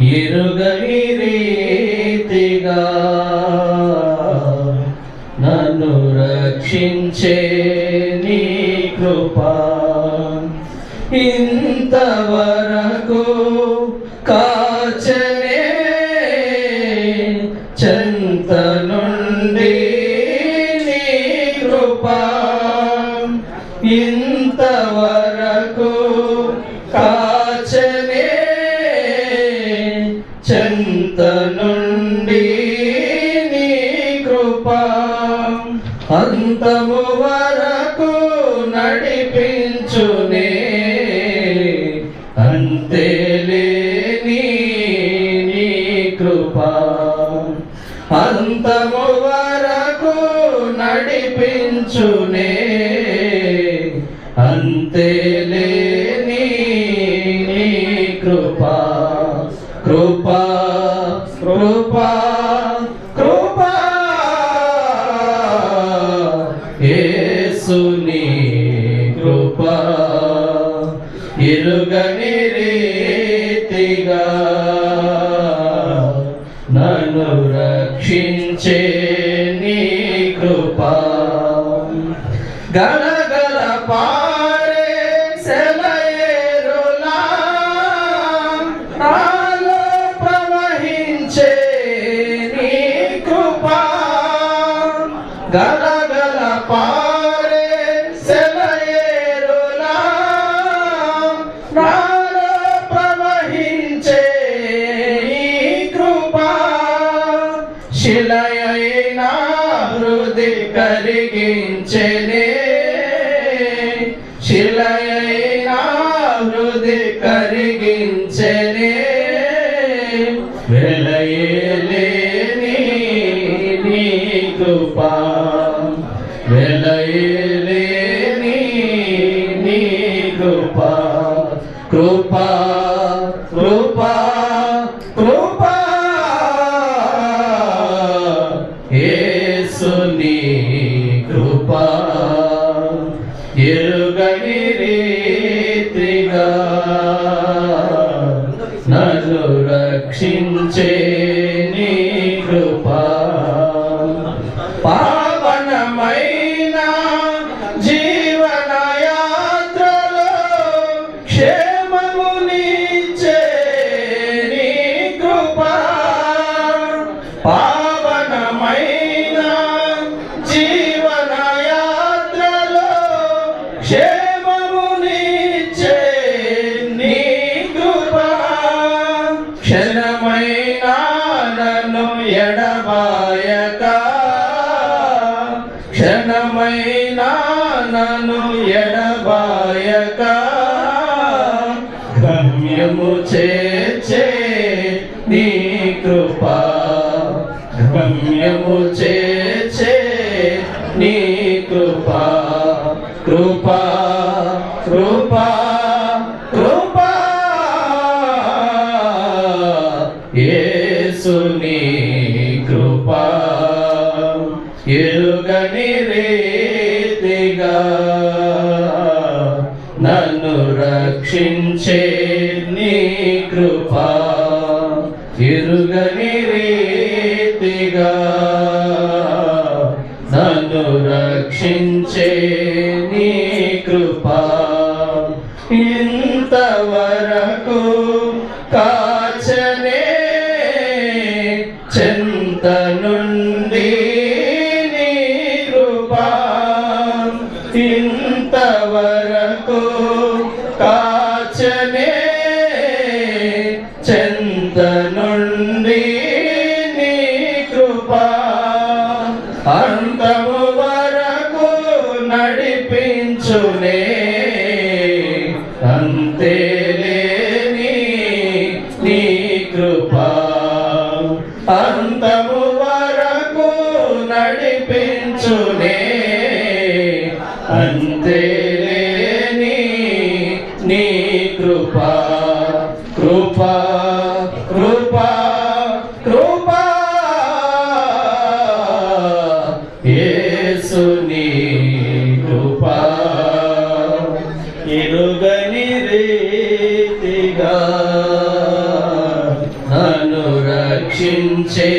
ఎరుగని రీతిగా నన్ను రక్షించే నీ కృపా. ఇంతవరకు కాచనే చెంత నుండి నీ కృపా. ఇంత అంత నుండి నీ కృప అంతము వరకు నడిపించునే. అంతేలేని నీ కృప అంతము వరకు నడిపించునే. రీతిగా నన్ను రక్షించే నీ కృప. గలగల పారే సెలయేరులా నాలో ప్రవహించే నీ కృపా. గలగల శిలయైనా హృది కరిగించెనే. శిలయైనా హృది కరిగించెనే. వెలయేలేని నీ కృపా వెలయేలేని నీ కృపా కృపా కృపా కృపా. न लक्षि నన్ను ఎడబాయక. గమ్యము చేర్చే నీ కృప. గమ్యము చేర్చే నీ కృప. కృప కృప కృపా. యేసుని రక్షించే నీ కృపా తిరుగని రీతిగా కాచనే చెంత నుండి నీ కృప అంతము వరకు నడిపించునే అంతే నీ కృప అంతము వరకు నడిపించునే అంతేలేని కృపా కృపా కృపా కృపా. యేసుని కృపా. ఇరుగని రీతిగా రక్షించే